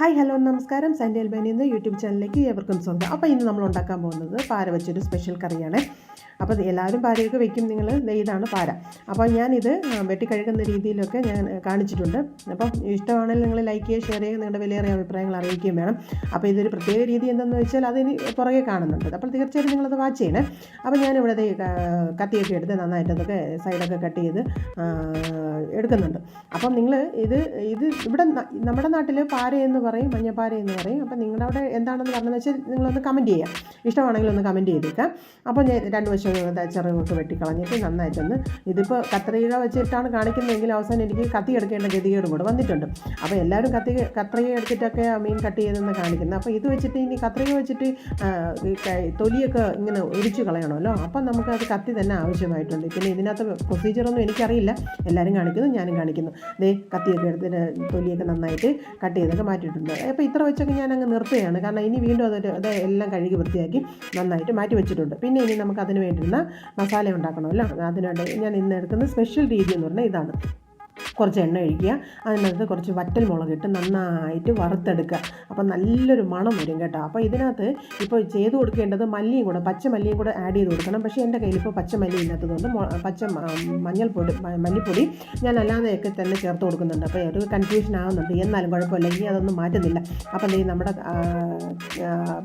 Hi hello നമസ്കാരം. സൻഡേൽ Albani എന്ന YouTube ചാനലിലേക്ക് ഏവർക്കും സ്വന്തം. അപ്പോൾ ഇന്ന് നമ്മൾ ഉണ്ടാക്കാൻ പോകുന്നത് പാര വെച്ചൊരു സ്പെഷ്യൽ കറിയാണ്. അപ്പോൾ എല്ലാവരും പാരയൊക്കെ വെക്കും നിങ്ങൾ ഇതാണ് പാര. അപ്പോൾ ഞാനിത് വെട്ടിക്കഴുകുന്ന രീതിയിലൊക്കെ ഞാൻ കാണിച്ചിട്ടുണ്ട്. അപ്പം ഇഷ്ടമാണെങ്കിൽ നിങ്ങൾ ലൈക്ക് ചെയ്യുക ഷെയർ ചെയ്യുക നിങ്ങളുടെ വിലയേറിയ അഭിപ്രായങ്ങൾ അറിയിക്കുകയും വേണം. അപ്പോൾ ഇതൊരു പ്രത്യേക രീതി എന്തെന്ന് വെച്ചാൽ അതിന് പുറകെ കാണുന്നുണ്ട്. അപ്പോൾ തീർച്ചയായിട്ടും നിങ്ങളത് വാച്ച് ചെയ്യണേ. അപ്പോൾ ഞാനിവിടെ കത്തിയൊക്കെ എടുത്ത് നന്നായിട്ട് അതൊക്കെ സൈഡൊക്കെ കട്ട് ചെയ്ത് എടുക്കുന്നുണ്ട്. അപ്പം നിങ്ങൾ ഇത് ഇത് ഇവിടെ നമ്മുടെ നാട്ടിൽ പാര എന്ന് പറയും മഞ്ഞപ്പാര എന്ന് പറയും. അപ്പോൾ നിങ്ങളുടെ അവിടെ എന്താണെന്ന് പറഞ്ഞതെന്ന് വെച്ചാൽ നിങ്ങളൊന്ന് കമന്റ് ചെയ്യാം. ഇഷ്ടമാണെങ്കിൽ ഒന്ന് കമന്റ് ചെയ്തേക്കാം. അപ്പോൾ ഞാൻ രണ്ട് വശം ചെറുകൊക്കെ വെട്ടിക്കളഞ്ഞിട്ട് നന്നായിട്ടൊന്ന് ഇതിപ്പോൾ കത്രിക വെച്ചിട്ടാണ് കാണിക്കുന്നതെങ്കിൽ അവസാനം എനിക്ക് കത്തി എടുക്കേണ്ട ഗതികേട് കൂടെ വന്നിട്ടുണ്ട്. അപ്പോൾ എല്ലാവരും കത്തി കത്രിക എടുത്തിട്ടൊക്കെ മീൻ കട്ട് ചെയ്തെന്ന് കാണിക്കുന്നത്. അപ്പോൾ ഇത് വെച്ചിട്ട് ഇനി കത്രിക വെച്ചിട്ട് തൊലിയൊക്കെ ഇങ്ങനെ ഒരിച്ചു കളയണമല്ലോ. അപ്പം നമുക്ക് അത് കത്തി തന്നെ ആവശ്യമായിട്ടുണ്ട്. പിന്നെ ഇതിനകത്ത് പ്രൊസീജിയറൊന്നും എനിക്കറിയില്ല. എല്ലാവരും കാണിക്കുന്നു ഞാനും കാണിക്കുന്നു. ദേ കത്തിയൊക്കെ എടുത്തിട്ട് തൊലിയൊക്കെ നന്നായിട്ട് കട്ട് ചെയ്തൊക്കെ മാറ്റിയിട്ടുണ്ട്. അപ്പോൾ ഇത്ര വെച്ചൊക്കെ ഞാൻ അങ്ങ് നിർത്തുകയാണ്. കാരണം ഇനി വീണ്ടും അതൊരു അത് എല്ലാം കഴുകി വൃത്തിയാക്കി നന്നായിട്ട് മാറ്റി വെച്ചിട്ടുണ്ട്. പിന്നെ ഇനി നമുക്ക് അതിന് വേണ്ടിയിരുന്ന മസാല ഉണ്ടാക്കണമല്ലോ. അതിനുണ്ട് ഞാൻ ഇന്ന് എടുക്കുന്ന സ്പെഷ്യൽ രീതി എന്ന് പറഞ്ഞാൽ ഇതാണ്. കുറച്ച് എണ്ണ ഒഴിക്കുക. അതിനകത്ത് കുറച്ച് വറ്റൽ മുളകിട്ട് നന്നായിട്ട് വറുത്തെടുക്കുക. അപ്പം നല്ലൊരു മണം വരും കേട്ടോ. അപ്പോൾ ഇതിനകത്ത് ഇപ്പോൾ ചെയ്ത് കൊടുക്കേണ്ടത് മല്ലിയും കൂടെ പച്ച മല്ലിയും കൂടെ ആഡ് ചെയ്ത് കൊടുക്കണം. പക്ഷേ എന്റെ കയ്യിൽ ഇപ്പോൾ പച്ച മല്ലി ഇല്ലാത്തതുകൊണ്ട് പച്ച മഞ്ഞൾപ്പൊടി മല്ലിപ്പൊടി ഞാൻ അല്ലാതെയൊക്കെ തന്നെ ചേർത്ത് കൊടുക്കുന്നുണ്ട്. അപ്പോൾ ഒരു കൺഫ്യൂഷൻ ആകുന്നുണ്ട് എന്നാലും കുഴപ്പമില്ല. ഇനി അതൊന്നും മാറ്റുന്നില്ല. അപ്പം ഈ നമ്മുടെ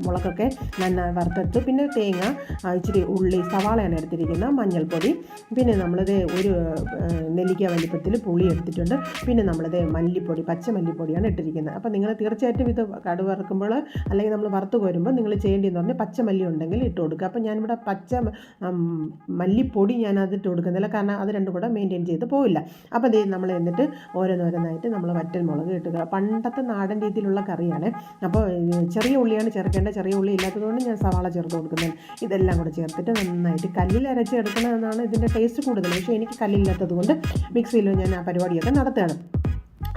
മുളകൊക്കെ നന്നായി വറുത്തെടുത്ത്. പിന്നെ തേങ്ങ ഇച്ചിരി ഉള്ളി സവാളയാണ് എടുത്തിരിക്കുന്നത്. മഞ്ഞൾപ്പൊടി. പിന്നെ നമ്മളിത് ഒരു നെല്ലിക്ക വലിപ്പത്തിൽ പുളി എടുത്തിട്ടുണ്ട്. പിന്നെ നമ്മളിത് മല്ലിപ്പൊടി പച്ച മല്ലിപ്പൊടിയാണ് ഇട്ടിരിക്കുന്നത്. അപ്പോൾ നിങ്ങൾ തീർച്ചയായിട്ടും ഇത് കടുക് വറുക്കുമ്പോൾ അല്ലെങ്കിൽ നമ്മൾ വറുത്ത് കോരുമ്പോൾ നിങ്ങൾ ചെയ്യേണ്ടതെന്ന് പറഞ്ഞാൽ പച്ച മല്ലി ഉണ്ടെങ്കിൽ ഇട്ട് കൊടുക്കുക. അപ്പോൾ ഞാനിവിടെ പച്ച മല്ലിപ്പൊടി ഞാൻ അതിട്ട് കൊടുക്കുന്നില്ല. കാരണം അത് രണ്ടും കൂടെ മെയിന്റെയിൻ ചെയ്ത് പോവില്ല. അപ്പോൾ ഇത് നമ്മൾ എന്നിട്ട് ഓരോന്നോരോന്നായിട്ട് നമ്മൾ വറ്റൽ മുളക് ഇട്ടുക പണ്ടത്തെ നാടൻ രീതിയിലുള്ള കറിയാണ്. അപ്പോൾ ചെറിയ ഉള്ളിയാണ് ചേർക്കേണ്ടത്. ചെറിയ ഉള്ളി ഇല്ലാത്തതുകൊണ്ട് ഞാൻ സവാള ചേർത്ത് കൊടുക്കുന്നത്. ഇതെല്ലാം കൂടെ ചേർത്തിട്ട് നന്നായിട്ട് കല്ലിൽ അരച്ചെടുക്കണമെന്നാണ് ഇതിന്റെ ടേസ്റ്റ് കൂടുതൽ. പക്ഷേ എനിക്ക് കല്ലില്ലാത്തത് കൊണ്ട് മിക്സിയിൽ ഞാൻ ആ പരിപാടിയൊക്കെ നടത്തുകയാണ്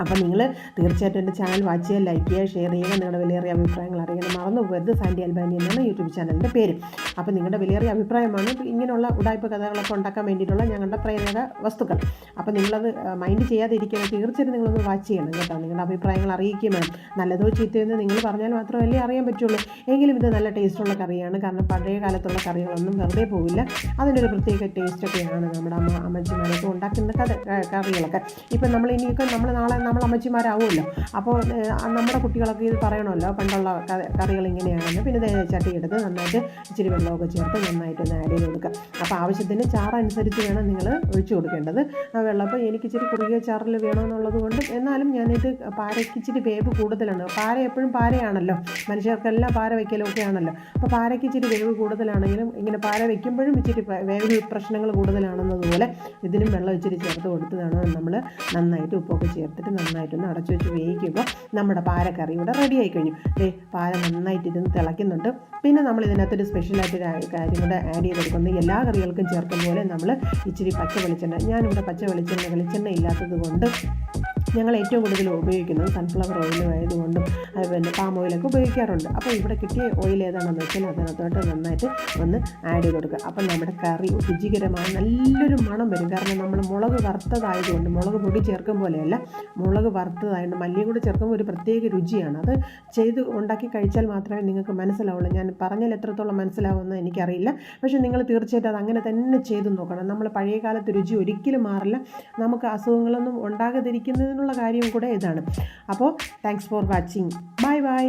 അപ്പം നിങ്ങൾ തീർച്ചയായിട്ടും എന്റെ ചാനൽ വാച്ച് ചെയ്യുക ലൈക്ക് ചെയ്യുക ഷെയർ ചെയ്യുക നിങ്ങളുടെ വിലയേറിയ അഭിപ്രായങ്ങൾ അറിയണം. മറന്നു പോകരുത്. സാൻഡി അൽബാനി എന്നാണ് യൂട്യൂബ് ചാനലിന്റെ പേര്. അപ്പോൾ നിങ്ങളുടെ വിലയേറിയ അഭിപ്രായമാണ്. ഇങ്ങനെയുള്ള ഉടായ്പ കഥകളൊക്കെ ഉണ്ടാക്കാൻ വേണ്ടിയിട്ടുള്ള ഞങ്ങളുടെ പ്രേരക വസ്തുക്കൾ. അപ്പോൾ നിങ്ങളത് മൈൻഡ് ചെയ്യാതെ ഇരിക്കുന്നത് തീർച്ചയായിട്ടും നിങ്ങളൊന്ന് വാച്ച് ചെയ്യണം കേട്ടോ. നിങ്ങളുടെ അഭിപ്രായങ്ങൾ അറിയിക്കുകയും വേണം. നല്ലതോ ചീത്തയെന്ന് നിങ്ങൾ പറഞ്ഞാൽ മാത്രമല്ലേ അറിയാൻ പറ്റുള്ളൂ. എങ്കിലും ഇത് നല്ല ടേസ്റ്റുള്ള കറിയാണ്. കാരണം പഴയ കാലത്തുള്ള കറികളൊന്നും വെറുതെ പോവില്ല. അതിനൊരു പ്രത്യേക ടേസ്റ്റൊക്കെയാണ് നമ്മുടെ അമ്മ അമ്മച്ചിമാരൊക്കെ ഉണ്ടാക്കുന്ന കഥ കറികളൊക്കെ. ഇപ്പം നമ്മൾ ഇനിയൊക്കെ നമ്മൾ നാളെ നമ്മൾ അമ്മച്ചിമാരാവുമല്ലോ. അപ്പോൾ നമ്മുടെ കുട്ടികളൊക്കെ ഇത് പറയണമല്ലോ. പണ്ടുള്ള കറികൾ ഇങ്ങനെയാണെന്ന്. പിന്നെ ദേ ചട്ടി എടുത്ത് നന്നായിട്ട് ഇച്ചിരി വെള്ളമൊക്കെ ചേർത്ത് നന്നായിട്ടൊന്ന് ആഡ് ചെയ്ത് കൊടുക്കുക. അപ്പോൾ ആവശ്യത്തിന് ചാറനുസരിച്ച് വേണം നിങ്ങൾ ഒഴിച്ചു കൊടുക്കേണ്ടത്. ആ വെള്ളം അപ്പോൾ എനിക്ക് ഇച്ചിരി കുറുകിയ ചാറിൽ വേണമെന്നുള്ളത് കൊണ്ട് എന്നാലും ഞാനിത് പാരയ്ക്ക് ഇച്ചിരി വേവ് കൂടുതലാണ്. പാര എപ്പോഴും പാരയാണല്ലോ. മനുഷ്യർക്കെല്ലാം പാര വയ്ക്കലൊക്കെ ആണല്ലോ അപ്പോൾ പാരയ്ക്ക് ഇച്ചിരി വേവ് കൂടുതലാണെങ്കിലും ഇങ്ങനെ പാര വയ്ക്കുമ്പോഴും ഇച്ചിരി വേവ് പ്രശ്നങ്ങൾ കൂടുതലാണെന്നതുപോലെ ഇതിനും വെള്ളം ഇച്ചിരി ചേർത്ത് കൊടുത്തതാണ്. നമ്മൾ നന്നായിട്ട് ഉപ്പൊക്കെ ചേർത്തിട്ട് നന്നായിട്ടൊന്ന് അടച്ചു വെച്ച് വേവിക്കുമ്പോൾ നമ്മുടെ പാരക്കറി ഇവിടെ റെഡിയായി കഴിഞ്ഞു. പാര നന്നായിട്ട് ഇരുന്ന് തിളയ്ക്കുന്നുണ്ട്. പിന്നെ നമ്മൾ ഇതിനകത്തൊരു സ്പെഷ്യലായിട്ട് ഒരു കാര്യം കൂടെ ആഡ് ചെയ്ത് കൊടുക്കുന്നത് എല്ലാ കറികൾക്കും ചേർക്കുന്ന പോലെ നമ്മൾ ഇച്ചിരി പച്ച വെളിച്ചെണ്ണ ഞാനിവിടെ പച്ച വെളിച്ചെണ്ണ വെളിച്ചെണ്ണ ഇല്ലാത്തത് കൊണ്ട് ഞങ്ങൾ ഏറ്റവും കൂടുതൽ ഉപയോഗിക്കുന്നത് സൺഫ്ലവർ ഓയിൽ ആയതുകൊണ്ടും പിന്നെ പാം ഓയിലൊക്കെ ഉപയോഗിക്കാറുണ്ട്. അപ്പോൾ ഇവിടെ കിട്ടിയ ഓയിൽ ഏതാണെന്ന് വെച്ചാൽ അതിനകത്തോട്ട് നന്നായിട്ട് ഒന്ന് ആഡ് ചെയ്ത് കൊടുക്കുക. അപ്പം നമ്മുടെ കറി രുചികരമായ നല്ലൊരു മണം വരും. കാരണം നമ്മൾ മുളക് വറുത്തതായതുകൊണ്ട് മുളക് പൊടി ചേർക്കും പോലെയല്ല. മുളക് വറുത്തതായതുകൊണ്ട് മല്ലിയും കൂടി ചേർക്കുമ്പോൾ ഒരു പ്രത്യേക രുചിയാണ്. അത് ചെയ്ത് ഉണ്ടാക്കി കഴിച്ചാൽ മാത്രമേ നിങ്ങൾക്ക് മനസ്സിലാവുള്ളൂ. ഞാൻ പറഞ്ഞാൽ എത്രത്തോളം മനസ്സിലാവുമെന്ന് എനിക്കറിയില്ല. പക്ഷേ നിങ്ങൾ തീർച്ചയായിട്ടും അത് അങ്ങനെ തന്നെ ചെയ്ത് നോക്കണം. നമ്മൾ പഴയ കാലത്ത് രുചി ഒരിക്കലും മാറില്ല. നമുക്ക് അസുഖങ്ങളൊന്നും ഉണ്ടാകാതിരിക്കുന്നതിനുള്ള കാര്യം കൂടെ ഇതാണ്. അപ്പോൾ thanks for watching bye bye